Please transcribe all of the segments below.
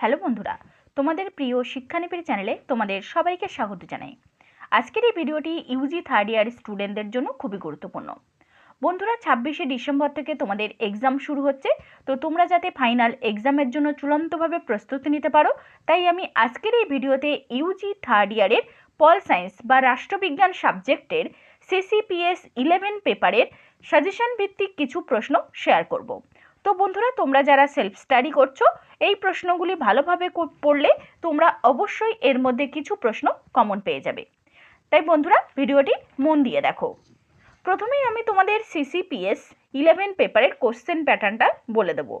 Hello বন্ধুরা, তোমাদের প্রিয় শিক্ষানীতির চ্যানেলে তোমাদের সবাইকে স্বাগত জানাই। আজকের এই ভিডিওটি ইউজি থার্ড ইয়ার স্টুডেন্টদের জন্য খুবই গুরুত্বপূর্ণ। বন্ধুরা, ছাব্বিশে ডিসেম্বর থেকে তোমাদের এক্সাম শুরু হচ্ছে, তো তোমরা যাতে ফাইনাল এক্সামের জন্য চূড়ান্তভাবে প্রস্তুতি নিতে পারো, তাই আমি আজকের এই ভিডিওতে ইউজি থার্ড ইয়ারের পল সায়েন্স বা রাষ্ট্রবিজ্ঞান সাবজেক্টের সিসিপিএস ইলেভেন পেপারের সাজেশন ভিত্তিক কিছু প্রশ্ন শেয়ার করব। তো বন্ধুরা, তোমরা যারা সেলফ স্টাডি করছ, এই প্রশ্নগুলি ভালোভাবে পড়লে তোমরা অবশ্যই এর মধ্যে কিছু প্রশ্ন কমন পেয়ে যাবে। তাই বন্ধুরা, ভিডিওটি মন দিয়ে দেখো। প্রথমেই আমি তোমাদের সিসিপিএস ইলেভেন পেপারের কোশ্চেন প্যাটার্নটা বলে দেবো।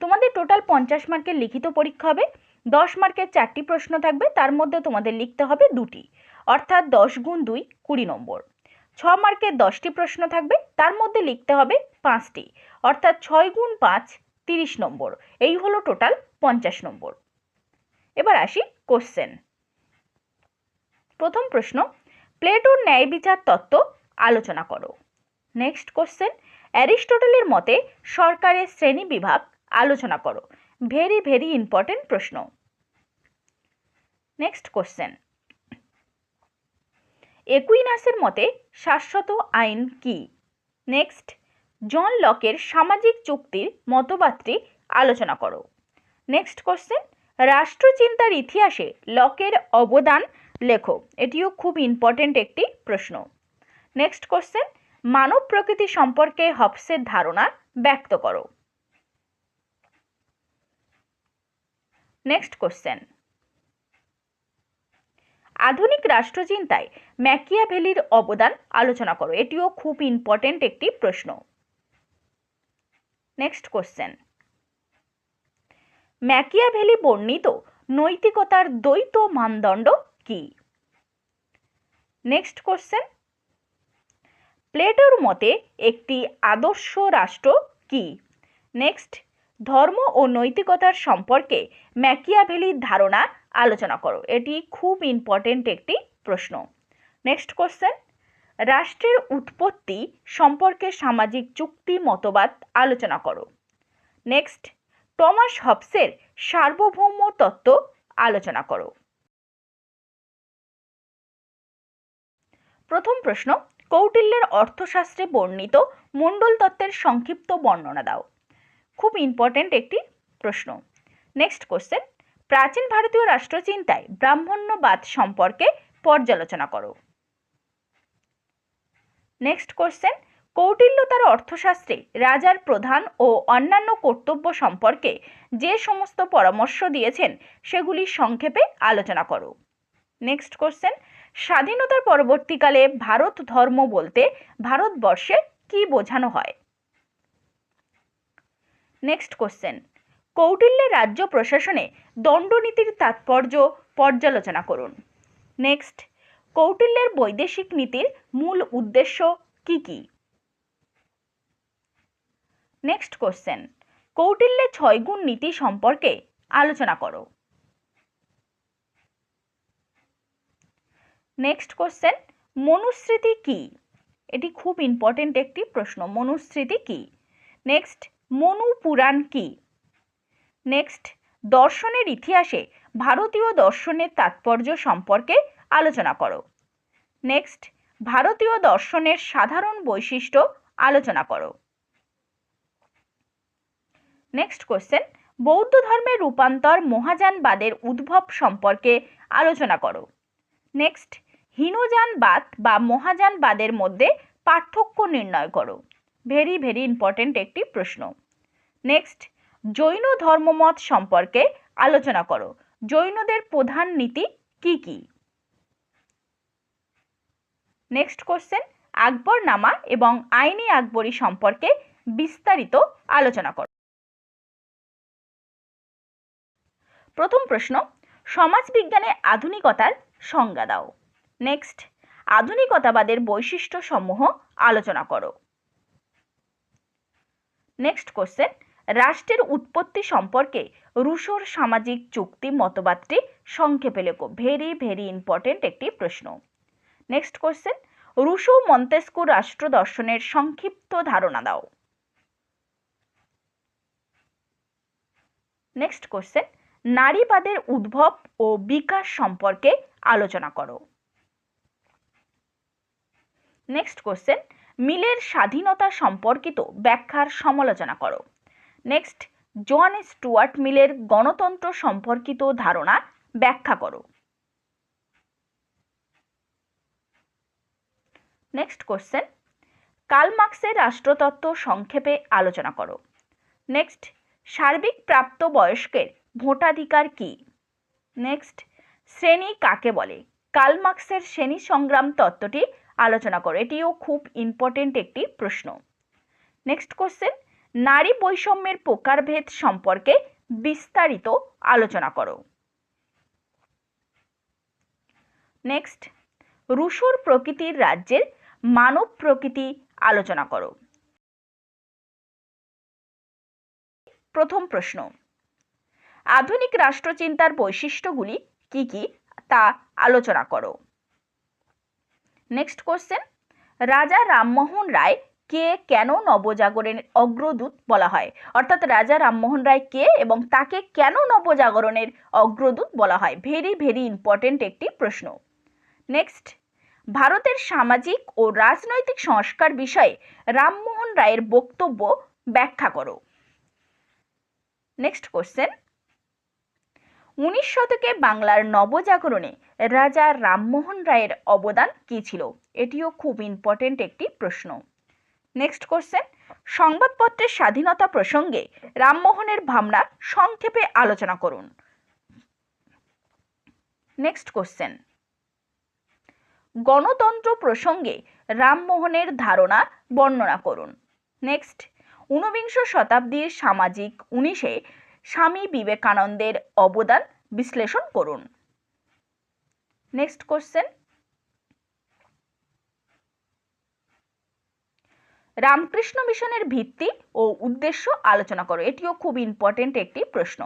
তোমাদের টোটাল পঞ্চাশ মার্কের লিখিত পরীক্ষা হবে, দশ মার্কের চারটি প্রশ্ন থাকবে, তার মধ্যে তোমাদের লিখতে হবে দুটি, অর্থাৎ দশ গুণ দুই কুড়ি নম্বর। ছ মার্কের দশটি প্রশ্ন থাকবে, তার মধ্যে লিখতে হবে পাঁচটি। অর্থাৎ ছয় গুণ পাঁচ, তিরিশ নম্বর। এই হলো টোটাল পঞ্চাশ নম্বর। এবার আসি কোশ্চেন প্রথম প্রশ্ন, প্লেটোর ন্যায় বিচার তত্ত্ব আলোচনা করো। নেক্সট কোশ্চেন অ্যারিস্টোটলের মতে সরকারের শ্রেণি বিভাগ আলোচনা করো। ভেরি ভেরি ইম্পর্টেন্ট প্রশ্ন। নেক্সট কোশ্চেন একুইনাসের মতে শাশ্বত আইন কি? নেক্সট জন লকের সামাজিক চুক্তির মতবাদটি আলোচনা করো। নেক্সট কোশ্চেন রাষ্ট্রচিন্তার ইতিহাসে লকের অবদান লেখো। এটিও খুব ইম্পর্টেন্ট একটি প্রশ্ন। নেক্সট কোশ্চেন মানব প্রকৃতি সম্পর্কে হবসের ধারণা ব্যক্ত করো। নেক্সট কোশ্চেন আধুনিক রাষ্ট্রচিন্তায় ম্যাকিয়াভেলির অবদান আলোচনা করো। এটিও খুব ইম্পর্টেন্ট একটি প্রশ্ন। নেক্সট কোশ্চেন ম্যাকিয়াভেলি বর্ণিত নৈতিকতার দ্বৈত মানদণ্ড কি? নেক্সট কোশ্চেন প্লেটোর মতে একটি আদর্শ রাষ্ট্র কি? নেক্সট ধর্ম ও নৈতিকতার সম্পর্কে ম্যাকিয়াভেলির ধারণা আলোচনা করো। এটি খুব ইম্পর্টেন্ট একটি প্রশ্ন। নেক্সট কোশ্চেন রাষ্ট্রের উৎপত্তি সম্পর্কে সামাজিক চুক্তি, মতবাদ আলোচনা করো। নেক্সট টমাস হবসের সার্বভৌম তত্ত্ব আলোচনা করো। প্রথম প্রশ্ন, কৌটিল্যের অর্থশাস্ত্রে বর্ণিত মণ্ডল তত্ত্বের সংক্ষিপ্ত বর্ণনা দাও। খুব ইম্পর্টেন্ট একটি প্রশ্ন। নেক্সট কোশ্চেন প্রাচীন ভারতীয় রাষ্ট্রচিন্তায় ব্রাহ্মণ্যবাদ সম্পর্কে পর্যালোচনা করো। নেক্সট কোশ্চেন কৌটিল্য তার অর্থশাস্ত্রে রাজার প্রধান ও অন্যান্য কর্তব্য সম্পর্কে যে সমস্ত পরামর্শ দিয়েছেন সেগুলি সংক্ষেপে আলোচনা করো। নেক্সট কোশ্চেন স্বাধীনতার পরবর্তীকালে ভারত ধর্ম বলতে ভারতবর্ষে কি বোঝানো হয়? নেক্সট কোশ্চেন কৌটিল্যের রাজ্য প্রশাসনে দণ্ডনীতির তাৎপর্য পর্যালোচনা করুন। নেক্সট কৌটিল্যের বৈদেশিক নীতির মূল উদ্দেশ্য কি কি? নেক্সট কোশ্চেন কৌটিল্যের ছয় গুণ নীতি সম্পর্কে আলোচনা করো। নেক্সট কোশ্চেন মনুস্মৃতি কি? এটি খুব ইম্পর্টেন্ট একটি প্রশ্ন, মনুস্মৃতি কি? নেক্সট মনু পুরাণ কি? নেক্সট দর্শনের ইতিহাসে ভারতীয় দর্শনের তাৎপর্য সম্পর্কে আলোচনা করো। নেক্সট ভারতীয় দর্শনের সাধারণ বৈশিষ্ট্য আলোচনা করো। নেক্সট কোশ্চেন বৌদ্ধ ধর্মের রূপান্তর মহাযানবাদের উদ্ভব সম্পর্কে আলোচনা করো। নেক্সট হীনযানবাদ বা মহাযানবাদের মধ্যে পার্থক্য নির্ণয় করো। ভেরি ভেরি ইম্পর্টেন্ট একটি প্রশ্ন। নেক্সট জৈন ধর্মমত সম্পর্কে আলোচনা করো। জৈনদের প্রধান নীতি কি কি? নেক্সট কোশ্চেন আকবর নামা এবং আইনি আকবরী সম্পর্কে বিস্তারিত আলোচনা করো। প্রথম প্রশ্ন, সমাজবিজ্ঞানে আধুনিকতার সংজ্ঞা দাও। নেক্সট আধুনিকতাবাদের বৈশিষ্ট্য সমূহ আলোচনা করো। নেক্সট কোশ্চেন রাষ্ট্রের উৎপত্তি সম্পর্কে রুশোর সামাজিক চুক্তি মতবাদটি সংক্ষেপে লেখো। ভেরি ভেরি ইম্পর্টেন্ট একটি প্রশ্ন। নেক্সট কোশ্চেন রুশো মন্তেস্কু রাষ্ট্র দর্শনের সংক্ষিপ্ত ধারণা দাও। নেক্সট কোশ্চেন নারীবাদের উদ্ভব ও বিকাশ সম্পর্কে আলোচনা করো। নেক্সট কোশ্চেন মিলের স্বাধীনতা সম্পর্কিত ব্যাখ্যার সমালোচনা করো। নেক্সট জন স্টুয়ার্ট মিলের গণতন্ত্র সম্পর্কিত ধারণা ব্যাখ্যা করো। নেক্সট কোশ্চেন কালমার্ক্সের রাষ্ট্রতত্ত্ব সংক্ষেপে আলোচনা করো। নেক্সট সার্বিক প্রাপ্ত বয়স্কের ভোটাধিকার কি? নেক্সট শ্রেণি কাকে বলে? কালমার্ক্সের শ্রেণি সংগ্রাম তত্ত্বটি আলোচনা করো। এটিও খুব ইম্পর্টেন্ট একটি প্রশ্ন। নেক্সট কোশ্চেন নারী বৈষম্যের প্রকারভেদ সম্পর্কে বিস্তারিত আলোচনা করো। নেক্সট রুশোর প্রকৃতির রাজ্যের মানব প্রকৃতি আলোচনা করো। প্রথম প্রশ্ন, আধুনিক রাষ্ট্রচিন্তার বৈশিষ্ট্যগুলি কি কি তা আলোচনা করো। নেক্সট কোশ্চেন রাজা রামমোহন রায় কে কেন নবজাগরণের অগ্রদূত বলা হয়? অর্থাৎ রাজা রামমোহন রায় কে এবং তাকে কেন নবজাগরণের অগ্রদূত বলা হয়? ভেরি ভেরি ইম্পর্টেন্ট একটি প্রশ্ন। নেক্সট। ভারতের সামাজিক ও রাজনৈতিক সংস্কার বিষয়ে রামমোহন রায়ের বক্তব্য ব্যাখ্যা করো। Next question. উনিশ শতকে বাংলার নবজাগরণে রাজা রামমোহন রায়ের অবদান কী ছিল? এটিও খুব ইম্পর্টেন্ট একটি প্রশ্ন। নেক্সট কোশ্চেন সংবাদপত্রের স্বাধীনতা প্রসঙ্গে রামমোহনের ভাবনা সংক্ষেপে আলোচনা করুন। নেক্সট কোশ্চেন গণতন্ত্র প্রসঙ্গে রামমোহনের ধারণা বর্ণনা করুন। নেক্সট ঊনবিংশ শতাব্দীর সামাজিক উনিশে স্বামী বিবেকানন্দের অবদান বিশ্লেষণ করুন। নেক্সট কোশ্চেন রামকৃষ্ণ মিশনের ভিত্তি ও উদ্দেশ্য আলোচনা করো। এটিও খুব ইম্পর্টেন্ট একটি প্রশ্ন।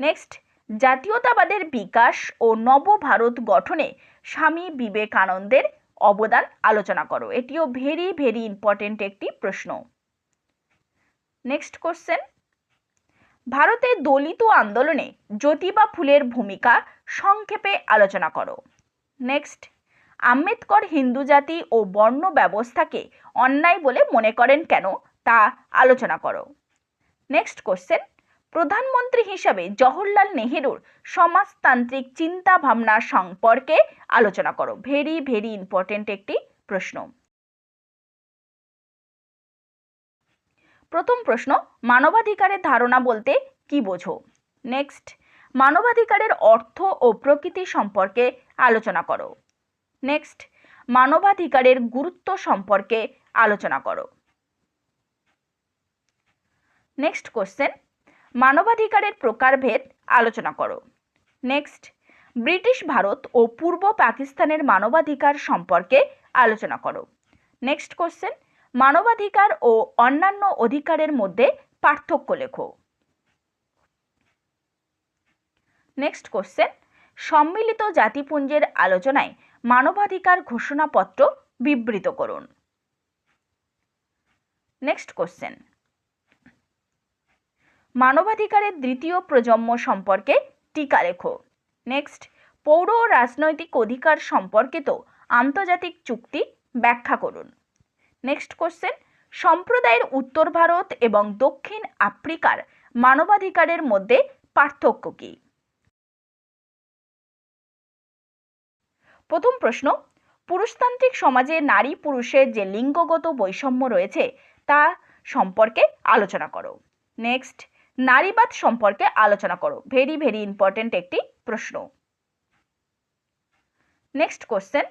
নেক্সট জাতীয়তাবাদের বিকাশ ও নবভারত গঠনে স্বামী বিবেকানন্দের অবদান আলোচনা করো। এটিও ভেরি ভেরি ইম্পর্টেন্ট একটি প্রশ্ন। নেক্সট কোশ্চেন ভারতে দলিত আন্দোলনে জ্যোতিবা ফুলের ভূমিকা সংক্ষেপে আলোচনা করো। নেক্সট আম্বেদকর হিন্দু জাতি ও বর্ণ ব্যবস্থাকে অন্যায় বলে মনে করেন কেন? তা আলোচনা করো। নেক্সট কোশ্চেন প্রধানমন্ত্রী হিসাবে জওহরলাল নেহেরুর সমাজতান্ত্রিক চিন্তা ভাবনা সম্পর্কে আলোচনা করো। ভেরি ভেরি ইম্পর্টেন্ট একটি প্রশ্ন। প্রথম প্রশ্ন, মানবাধিকারের ধারণা বলতে কি বোঝো? নেক্সট মানবাধিকারের অর্থ ও প্রকৃতি সম্পর্কে আলোচনা করো। নেক্সট মানবাধিকারের গুরুত্ব সম্পর্কে আলোচনা করো। নেক্সট কোশ্চেন মানবাধিকারের প্রকারভেদ আলোচনা করো। নেক্সট ব্রিটিশ ভারত ও পূর্ব পাকিস্তানের মানবাধিকার সম্পর্কে আলোচনা করো। নেক্সট কোশ্চেন মানবাধিকার ও অন্যান্য অধিকারের মধ্যে পার্থক্য লেখো। নেক্সট কোশ্চেন সম্মিলিত জাতিপুঞ্জের আলোচনায় মানবাধিকার ঘোষণাপত্র বিবৃত করুন। নেক্সট কোশ্চেন মানবাধিকারের দ্বিতীয় প্রজন্ম সম্পর্কে টিকা লেখো। নেক্সট পৌর রাজনৈতিক অধিকার সম্পর্কিত আন্তর্জাতিক চুক্তি ব্যাখ্যা করুন। নেক্সট কোশ্চেন সম্প্রদায়ের উত্তর ভারত এবং দক্ষিণ আফ্রিকার মানবাধিকারের মধ্যে পার্থক্য কী? প্রথম প্রশ্ন, পুরুষতান্ত্রিক সমাজে নারী পুরুষের যে লিঙ্গগত বৈষম্য রয়েছে তা সম্পর্কে আলোচনা করো। নেক্সট নারীবাদ সম্পর্কে আলোচনা করো। ভেরি ভেরি ইম্পর্টেন্ট একটি প্রশ্ন। নেক্সট কোশ্চেন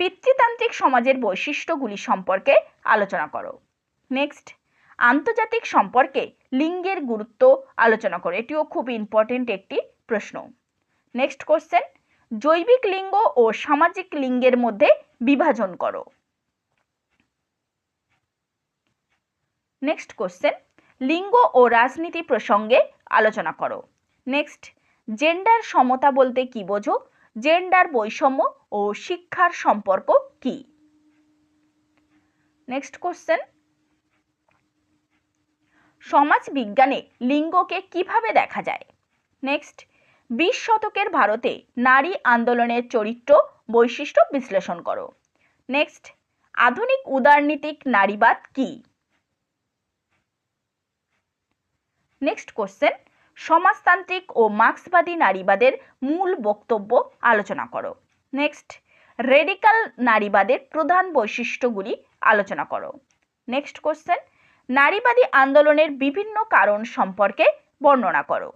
পিতৃতান্ত্রিক সমাজের বৈশিষ্ট্যগুলি সম্পর্কে আলোচনা করো। নেক্সট আন্তর্জাতিক সম্পর্কে লিঙ্গের গুরুত্ব আলোচনা করো। এটিও খুব ইম্পর্টেন্ট একটি প্রশ্ন। নেক্সট কোশ্চেন জৈবিক লিঙ্গ ও সামাজিক লিঙ্গের মধ্যে বিভাজন করো। নেক্সট কোশ্চেন লিঙ্গ ও রাজনীতি প্রসঙ্গে আলোচনা করো। নেক্সট জেন্ডার সমতা বলতে কি বোঝো? জেন্ডার বৈষম্য ও শিক্ষার সম্পর্ক কি? নেক্সট কোশ্চেন সমাজ বিজ্ঞানে লিঙ্গকে কীভাবে দেখা যায়? নেক্সট বিশ শতকের ভারতে নারী আন্দোলনের চরিত্র বৈশিষ্ট্য বিশ্লেষণ করো। নেক্সট আধুনিক উদারনীতিক নারীবাদ কি? নেক্সট কোশ্চেন সমাজতান্ত্রিক ও মার্ক্সবাদী নারীবাদের মূল বক্তব্য আলোচনা করো। নেক্সট রেডিকাল নারীবাদের প্রধান বৈশিষ্ট্যগুলি আলোচনা করো। নেক্সট কোশ্চেন নারীবাদী আন্দোলনের বিভিন্ন কারণ সম্পর্কে বর্ণনা করো।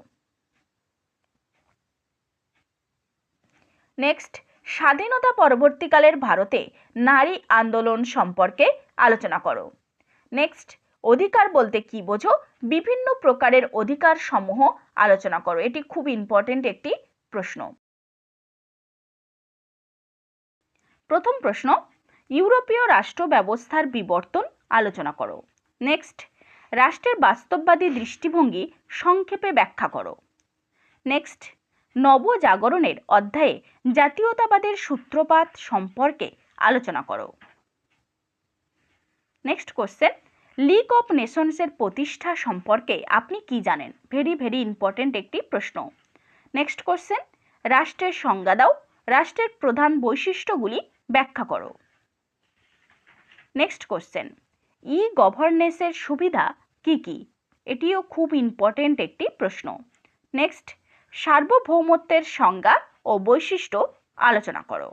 নেক্সট স্বাধীনতা পরবর্তীকালের ভারতে নারী আন্দোলন সম্পর্কে আলোচনা করো। নেক্সট অধিকার বলতে কি বোঝো? বিভিন্ন প্রকারের অধিকার সমূহ আলোচনা করো। এটি খুব ইম্পর্টেন্ট একটি প্রশ্ন। প্রথম প্রশ্ন, ইউরোপীয় রাষ্ট্র ব্যবস্থার বিবর্তন আলোচনা করো। নেক্সট রাষ্ট্রের বাস্তববাদী দৃষ্টিভঙ্গি সংক্ষেপে ব্যাখ্যা করো। নেক্সট নবজাগরণের অধ্যায়ে জাতীয়তাবাদের সূত্রপাত সম্পর্কে আলোচনা করো। নেক্সট কোশ্চেন লিগ অফ নেশনসের প্রতিষ্ঠা সম্পর্কে আপনি কি জানেন? ভেরি ভেরি ইম্পর্টেন্ট একটি প্রশ্ন। নেক্সট কোশ্চেন রাষ্ট্রের সংজ্ঞা দাও। রাষ্ট্রের প্রধান বৈশিষ্ট্যগুলি ব্যাখ্যা করো। নেক্সট কোশ্চেন ই গভর্নেন্সের সুবিধা কি কি? এটিও খুব ইম্পর্টেন্ট একটি প্রশ্ন। নেক্সট সার্বভৌমত্বের সংজ্ঞা ও বৈশিষ্ট্য আলোচনা করো।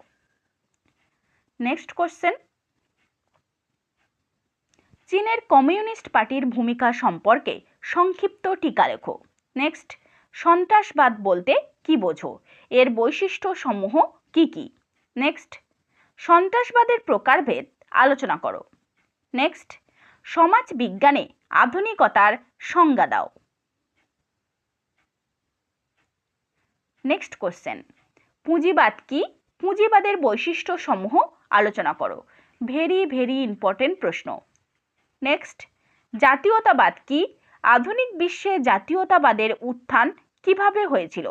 নেক্সট কোশ্চেন চীনের কমিউনিস্ট পার্টির ভূমিকা সম্পর্কে সংক্ষিপ্ত টিকা লেখো। নেক্সট সন্ত্রাসবাদ বলতে কি বোঝো? এর বৈশিষ্ট্য সমূহ কি কি? নেক্সট সন্ত্রাসবাদের প্রকারভেদ আলোচনা করো। নেক্সট সমাজ বিজ্ঞানে আধুনিকতার সংজ্ঞা দাও। নেক্সট কোশ্চেন পুঁজিবাদ কি? পুঁজিবাদের বৈশিষ্ট্য সমূহ আলোচনা করো। ভেরি ভেরি ইম্পর্টেন্ট প্রশ্ন। নেক্সট জাতীয়তাবাদ কি? আধুনিক বিশ্বে জাতীয়তাবাদের উত্থান কীভাবে হয়েছিল?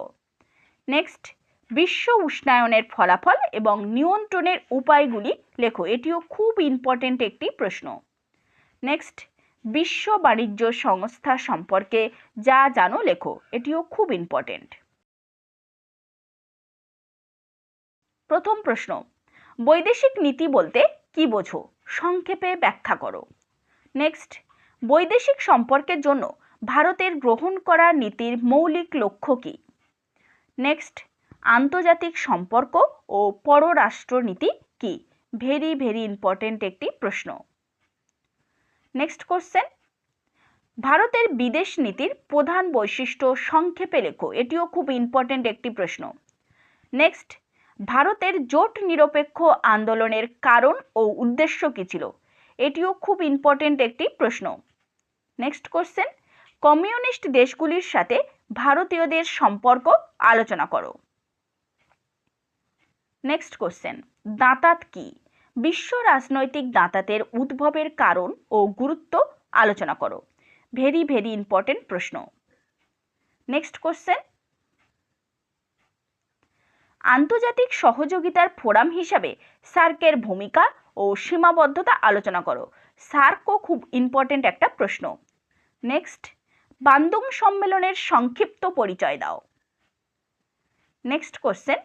নেক্সট বিশ্ব উষ্ণায়নের ফলাফল এবং নিয়ন্ত্রণের উপায়গুলি লেখো। এটিও খুব ইম্পর্টেন্ট একটি প্রশ্ন। নেক্সট বিশ্ব বাণিজ্য সংস্থা সম্পর্কে যা জানো লেখো। এটিও খুব ইম্পর্টেন্ট প্রথম প্রশ্ন, বৈদেশিক নীতি বলতে কি বোঝো? সংক্ষেপে ব্যাখ্যা করো। নেক্সট বৈদেশিক সম্পর্কের জন্য ভারতের গ্রহণ করা নীতির মৌলিক লক্ষ্য কী? নেক্সট আন্তর্জাতিক সম্পর্ক ও পররাষ্ট্রনীতি কি? ভেরি ভেরি ইম্পর্টেন্ট একটি প্রশ্ন। নেক্সট কোশ্চেন ভারতের বিদেশ নীতির প্রধান বৈশিষ্ট্য সংক্ষেপে লেখো, এটিও খুব ইম্পর্টেন্ট একটি প্রশ্ন। নেক্সট ভারতের জোট নিরপেক্ষ আন্দোলনের কারণ ও উদ্দেশ্য কী ছিল? এটিও খুব ইম্পর্টেন্ট একটি প্রশ্ন। নেক্সট কোশ্চেন কমিউনিস্ট দেশগুলির সাথে ভারতীয়দের সম্পর্ক আলোচনা করো। নেক্সট কোশ্চেন দাঁতাত কি? বিশ্ব রাজনৈতিক দাঁতাতের উদ্ভবের কারণ ও গুরুত্ব আলোচনা করো। ভেরি ভেরি ইম্পর্টেন্ট প্রশ্ন। নেক্সট কোশ্চেন আন্তর্জাতিক সহযোগিতার ফোরাম হিসাবে সার্কের ভূমিকা ও সীমাবদ্ধতা আলোচনা করো। সার্কও খুব ইম্পর্টেন্ট একটা প্রশ্ন। নেক্সট বান্দুং সম্মেলনের সংক্ষিপ্ত পরিচয় দাও। নেক্সট কোশ্চেন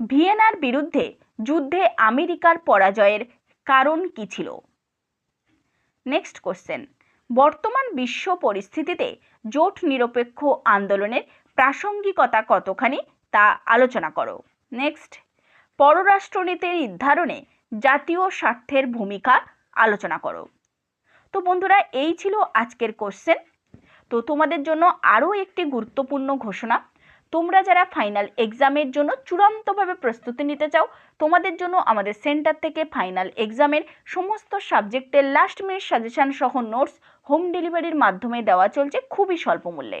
ভিয়েনার বিরুদ্ধে যুদ্ধে আমেরিকার পরাজয়ের কারণ কি ছিল? নেক্সট কোশ্চেন বর্তমান বিশ্ব পরিস্থিতিতে জোট নিরপেক্ষ আন্দোলনের প্রাসঙ্গিকতা কতখানি তা আলোচনা করো। নেক্সট পররাষ্ট্রনীতি নির্ধারণে জাতীয় স্বার্থের ভূমিকা আলোচনা করো। তো বন্ধুরা, এই ছিল আজকের কোশ্চেন তো তোমাদের জন্য আরও একটি গুরুত্বপূর্ণ ঘোষণা। তোমরা যারা ফাইনাল এক্সামের জন্য চূড়ান্তভাবে প্রস্তুতি নিতে চাও, তোমাদের জন্য আমাদের সেন্টার থেকে ফাইনাল এক্সামের সমস্ত সাবজেক্টের লাস্ট মিনিট সাজেশান সহ নোটস হোম ডেলিভারির মাধ্যমে দেওয়া চলছে খুবই স্বল্প মূল্যে।